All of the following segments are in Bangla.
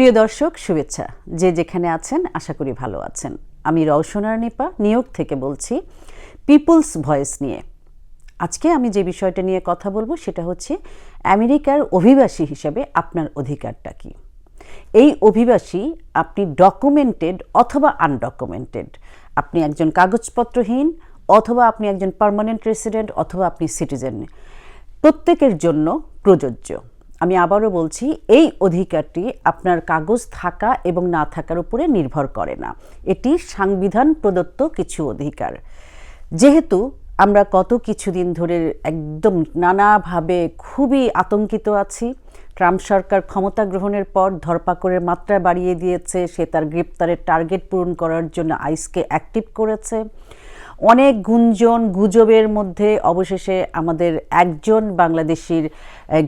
প্রিয় দর্শক, শুভেচ্ছা। যে যেখানে আছেন, আশা করি ভালো আছেন। আমি রওশনার নিপা, নিয়োগ থেকে বলছি পিপলস ভয়েস নিয়ে। আজকে আমি যে বিষয়টা নিয়ে কথা বলব, সেটা হচ্ছে আমেরিকার অভিবাসী হিসেবে আপনার অধিকারটা কী? এই অভিবাসী আপনি ডকুমেন্টেড অথবা আনডকুমেন্টেড আপনি একজন কাগজপত্রহীন অথবা আপনি একজন পার্মানেন্ট রেসিডেন্ট অথবা আপনি সিটিজেন প্রত্যেকের জন্য প্রযোজ্য। আমি আবারও বলছি, এই অধিকারটি আপনার কাগজ থাকা এবং না থাকার উপরে নির্ভর করে না। এটি সাংবিধান প্রদত্ত কিছু অধিকার। যেহেতু আমরা কত কিছুদিন ধরে একদম নানাভাবে খুবই আতঙ্কিত আছি, ট্রাম্প সরকার ক্ষমতা গ্রহণের পর ধরপাকড়ের মাত্রা বাড়িয়ে দিয়েছে, সে তার গ্রেপ্তারের টার্গেট পূরণ করার জন্য আইসকে অ্যাক্টিভ করেছে। অনেক গুঞ্জন গুজবের মধ্যে অবশেষে আমাদের একজন বাংলাদেশির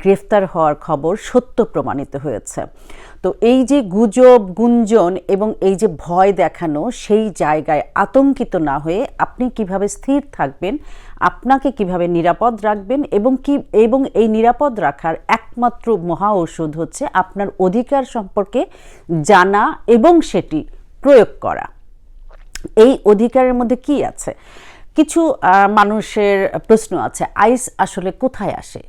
গ্রেফতার হওয়ার খবর সত্য প্রমাণিত হয়েছে। তো এই যে গুজব, গুঞ্জন এবং এই যে ভয় দেখানো সেই জায়গায় আতঙ্কিত না হয়ে আপনি কীভাবে স্থির থাকবেন, আপনাকে কীভাবে নিরাপদ রাখবেন এবং কি, এবং এই নিরাপদ রাখার একমাত্র মহা ঔষধ হচ্ছে আপনার অধিকার সম্পর্কে জানা এবং সেটি প্রয়োগ করা। এই অধিকারের মধ্যে কি আছে? কিছু মানুষের প্রশ্ন আছে, আইস আসলে কোথায় আসে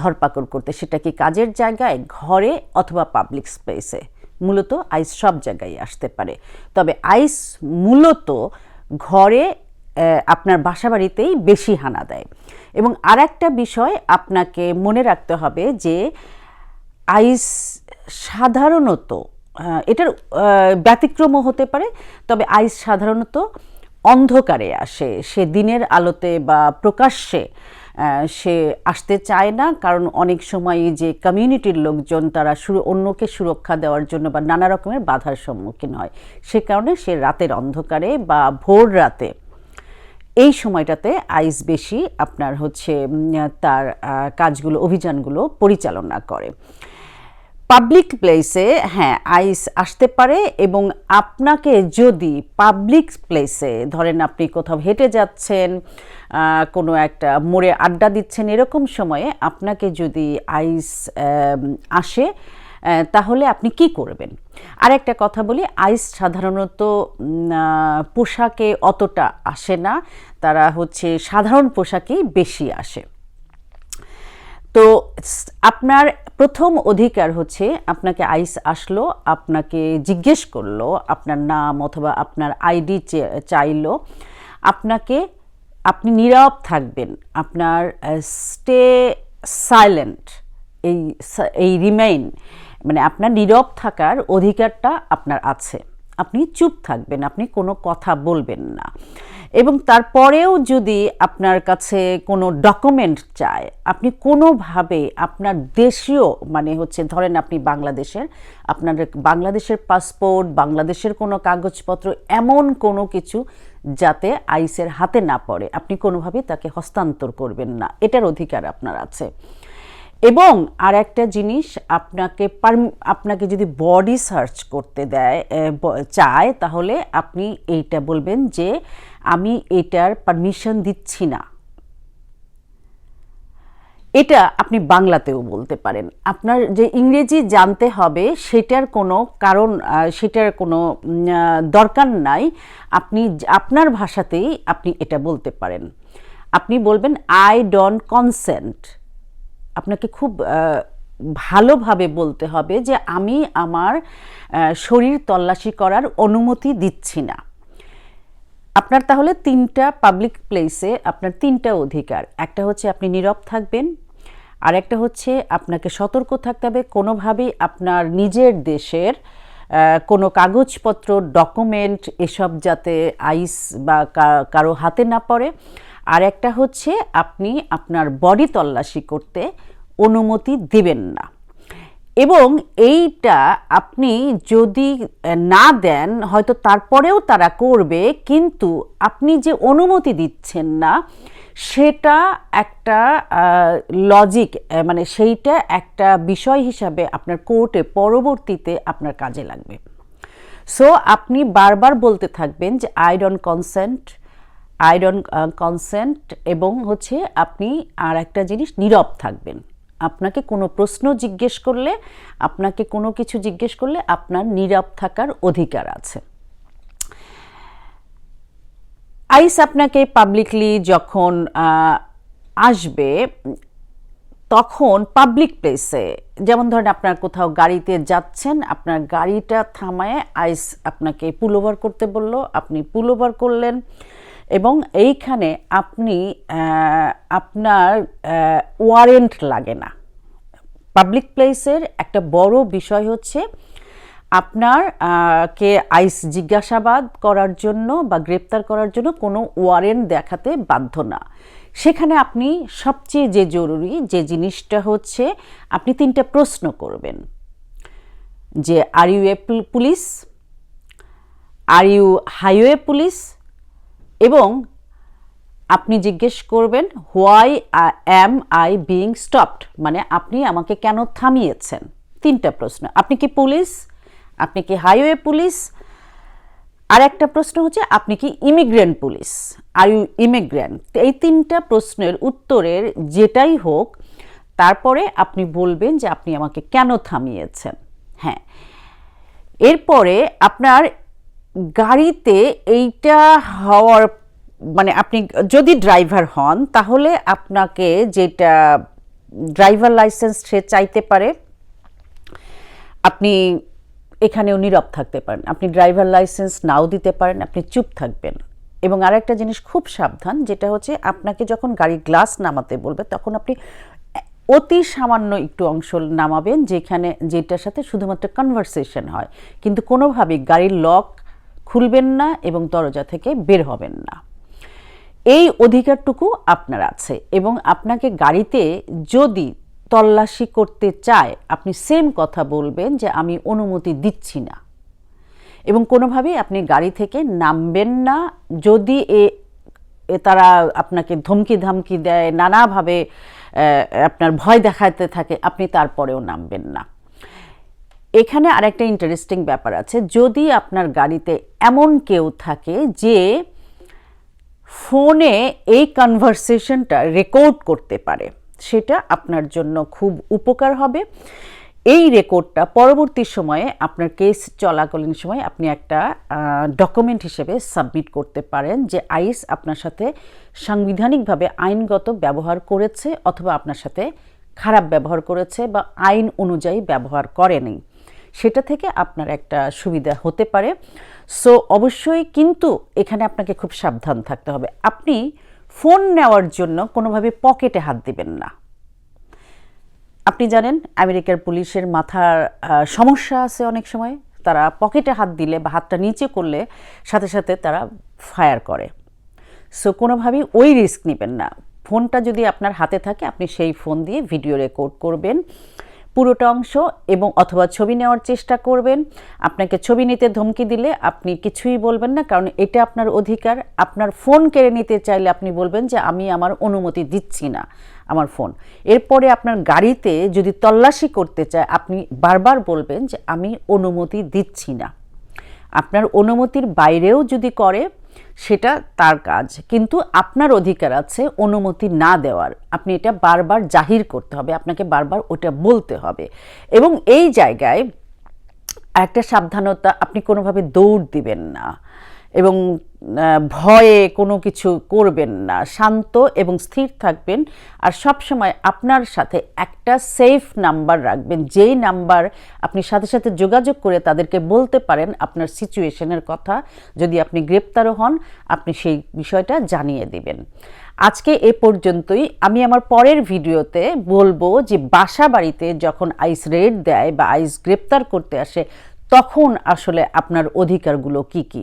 ধরপাকড় করতে? সেটা কি কাজের জায়গায়, ঘরে অথবা পাবলিক স্পেসে মূলত আইস সব জায়গায় আসতে পারে। তবে আইস মূলত ঘরে আপনার বাসাবাড়িতেই বেশি হানা দেয়। এবং আর একটা বিষয় আপনাকে মনে রাখতে হবে যে, আইস সাধারণত এটার ব্যতিক্রমও হতে পারে, তবে আইস সাধারণত অন্ধকারে আসে। সে দিনের আলোতে বা প্রকাশ্যে সে আসতে চায় না, কারণ অনেক সময় যে কমিউনিটির লোকজন, তারা শুরু অন্যকে সুরক্ষা দেওয়ার জন্য বা নানা রকমের বাধার সম্মুখীন হয়। সে কারণে সে রাতের অন্ধকারে বা ভোর রাতে এই সময়টাতে আইস বেশি আপনার হচ্ছে তার কাজগুলো, অভিযানগুলো পরিচালনা করে। পাবলিক প্লেসে হ্যাঁ আইস আসতে পারে এবং আপনাকে যদি পাবলিক প্লেসে ধরেন আপনি কোথাও হেঁটে যাচ্ছেন কোনো একটা মোড়ে আড্ডা দিচ্ছেন, এরকম সময়ে আপনাকে যদি আইস আসে তাহলে আপনি কি করবেন? আর একটা কথা বলি আইস সাধারণত পোশাকে অতটা আসে না। তারা হচ্ছে সাধারণ পোশাকেই বেশি আসে। তো আপনার প্রথম অধিকার হচ্ছে আপনাকে আইস আসলো, আপনাকে জিজ্ঞেস করল, আপনার নাম অথবা আপনার আইডি চাইলো, আপনাকে, আপনি নীরব থাকবেন, আপনার স্টে সাইলেন্ট, এই এই রিমেইন মানে আপনার নীরব থাকার অধিকারটা আপনার আছে। আপনি চুপ থাকবেন, আপনি কোনো কথা বলবেন না। এবং তারপরেও যদি আপনার কাছে কোনো ডকুমেন্ট চায়, আপনি কোনোভাবে আপনার দেশীয় মানে হচ্ছে ধরেন আপনি বাংলাদেশের, আপনার বাংলাদেশের পাসপোর্ট বাংলাদেশের কোনো কাগজপত্র, এমন কোনো কিছু যাতে আইসের হাতে না পড়ে, আপনি কোনোভাবেই তাকে হস্তান্তর করবেন না। এটার অধিকার আপনার আছে। এবং আর একটা জিনিস আপনাকে আপনাকে যদি বডি সার্চ করতে দেয় চায়, তাহলে আপনি এইটা বলবেন যে আমি এটার পারমিশন দিচ্ছি না। এটা আপনি বাংলাতেও বলতে পারেন। আপনার যে ইংরেজি জানতে হবে, সেটার কোনো কারণ সেটার কোনো দরকার নাই। আপনি আপনার ভাষাতেই আপনি এটা বলতে পারেন। আপনি বলবেন আই ডোন্ট কনসেন্ট আপনাকে খুব ভালোভাবে বলতে হবে যে আমি আমার শরীর তল্লাশি করার অনুমতি দিচ্ছি না। আপনার তাহলে তিনটা পাবলিক প্লেসে আপনার তিনটা অধিকার। একটা হচ্ছে আপনি নীরব থাকবেন আর একটা হচ্ছে আপনাকে সতর্ক থাকতে হবে। কোনোভাবেই আপনার নিজের দেশের কোনো কাগজপত্র ডকুমেন্ট এসব যাতে আইস বা কারও হাতে না পড়ে। আর একটা হচ্ছে আপনি আপনার বডি তল্লাশি করতে অনুমতি দেবেন না। এবং এইটা আপনি যদি না দেন, হয়তো তারপরেও তারা করবে, কিন্তু আপনি যে অনুমতি দিচ্ছেন না, সেটা একটা লজিক মানে সেইটা একটা বিষয় হিসাবে আপনার কোর্টে পরবর্তীতে আপনার কাজে লাগবে। সো আপনি বারবার বলতে থাকবেন যে I don't consent don't consent এবং হচ্ছে আপনি আর একটা জিনিস নীরব থাকবেন। আপনাকে কোনো প্রশ্ন জিজ্ঞেস করলে, আপনাকে কোনো কিছু জিজ্ঞেস করলে আপনার নীরব থাকার অধিকার আছে। আইস আপনাকে পাবলিকলি যখন আসবে, তখন পাবলিক প্লেসে যেমন ধরেন আপনার কোথাও গাড়িতে যাচ্ছেন, আপনার গাড়িটা থামায়, আইস আপনাকে পুল ওভার করতে বলল, আপনি পুল ওভার করলেন এবং এইখানে আপনি আপনার ওয়ারেন্ট লাগে না। পাবলিক প্লেসের একটা বড় বিষয় হচ্ছে আপনার কে আইস জিজ্ঞাসাবাদ করার জন্য বা গ্রেপ্তার করার জন্য কোনো ওয়ারেন্ট দেখাতে বাধ্য না। সেখানে আপনি সবচেয়ে যে জরুরি যে জিনিসটা হচ্ছে আপনি তিনটা প্রশ্ন করবেন। যে are you a police are you highway police এবং আপনি জিজ্ঞেস করবেন why am I being stopped মানে আপনি আমাকে কেন থামিয়েছেন? তিনটা প্রশ্ন। আপনি কি পুলিশ? আপনি কি হাইওয়ে পুলিশ? আর একটা প্রশ্ন হচ্ছে, আপনি কি immigrant police? Are you immigrant এই তিনটা প্রশ্নের উত্তরের যেটাই হোক, তারপরে আপনি বলবেন যে আপনি আমাকে কেন থামিয়েছেন। হ্যাঁ। এরপরে আপনার গাড়িতে এইটা হওয়ার মানে আপনি যদি ড্রাইভার হন, তাহলে আপনাকে যেটা ড্রাইভার লাইসেন্স সে চাইতে পারে, আপনি এখানেও নীরব থাকতে পারেন। আপনি ড্রাইভার লাইসেন্স নাও দিতে পারেন, আপনি চুপ থাকবেন। এবং আর একটা জিনিস খুব সাবধান, যেটা হচ্ছে আপনাকে যখন গাড়ি গ্লাস নামাতে বলবে, তখন আপনি অতি সামান্য একটু অংশ নামাবেন, যেখানে যেটার সাথে শুধুমাত্র কনভারসেশন হয়। কিন্তু কোনোভাবেই গাড়ির লক খুলবেন না এবং দরজা থেকে বের হবেন না। এই অধিকারটুকু আপনার আছে এবং আপনাকে গাড়িতে যদি তল্লাশি করতে চায়, আপনি সেম কথা বলবেন যে আমি অনুমতি দিচ্ছি না। এবং কোনোভাবেই আপনি গাড়ি থেকে নামবেন না। যদি এ তারা আপনাকে ধমকি ধামকি দেয়, নানাভাবে আপনার ভয় দেখাতে থাকে, আপনি তারপরেও নামবেন না। এখানে আরেকটা ইন্টারেস্টিং ব্যাপার আছে। যদি আপনার গাড়িতে এমন কেউ থাকে যে ফোনে এই কনভারসেশনটা রেকর্ড করতে পারে, সেটা আপনার জন্য খুব উপকার হবে। এই রেকর্ডটা পরবর্তী সময়ে আপনার কেস চলাকালীন সময় আপনি একটা ডকুমেন্ট হিসেবে সাবমিট করতে পারেন যে আইস আপনার সাথে সাংবিধানিকভাবে আইনগত ব্যবহার করেছে অথবা আপনার সাথে খারাপ ব্যবহার করেছে বা আইন অনুযায়ী ব্যবহার করেনি। সেটা থেকে আপনার একটা সুবিধা হতে পারে। সো অবশ্যই কিন্তু এখানে আপনাকে খুব সাবধান থাকতে হবে। আপনি ফোন নেওয়ার জন্য কোনোভাবে পকেটে হাত দিবেন না। আপনি জানেন, আমেরিকার পুলিশের মাথার সমস্যা আছে অনেক সময়। তারা পকেটে হাত দিলে বা হাতটা নিচে করলে সাথে সাথে তারা ফায়ার করে। সো কোনোভাবেই ওই রিস্ক নেবেন না। ফোনটা যদি আপনার হাতে থাকে, আপনি সেই ফোন দিয়ে ভিডিও রেকর্ড করবেন। পুরোটা অংশ এবং অথবা ছবি নেওয়ার চেষ্টা করবেন। আপনাকে ছবি নিতে ধমকি দিলে আপনি কিছুই বলবেন না, কারণ এটা আপনার অধিকার। আপনার ফোন কেড়ে নিতে চাইলে আপনি বলবেন যে, আমি আমার অনুমতি দিচ্ছি না আমার ফোন। এরপরে আপনার গাড়িতে যদি তল্লাশি করতে চায়, আপনি বারবার বলবেন যে, আমি অনুমতি দিচ্ছি না। আপনার অনুমতির বাইরেও যদি করে সেটা তার কাজ। কিন্তু আপনার অধিকার আছে অনুমতি না দেওয়ার। আপনি এটা বারবার জাহির করতে হবে, আপনাকে বারবার ওটা বলতে হবে। এবং এই জায়গায় একটা সাবধানতা, আপনি কোনোভাবে দৌড় দিবেন না। এবং ভয়ে কোনো কিছু করবেন না। শান্ত এবং স্থির থাকবেন। আর সব সময় আপনার সাথে একটা সেফ নাম্বার রাখবেন। যেই নাম্বার আপনি সাথে সাথে যোগাযোগ করে তাদেরকে বলতে পারেন আপনার সিচুয়েশনের কথা। যদি আপনি গ্রেপ্তারও হন, আপনি সেই বিষয়টা জানিয়ে দিবেন। আজকে এ পর্যন্তই। আমি আমার পরের ভিডিওতে বলব যে বাসা বাড়িতে যখন আইস রেড দেয় বা আইস গ্রেপ্তার করতে আসে, তখন আসলে আপনার অধিকারগুলো কি কি?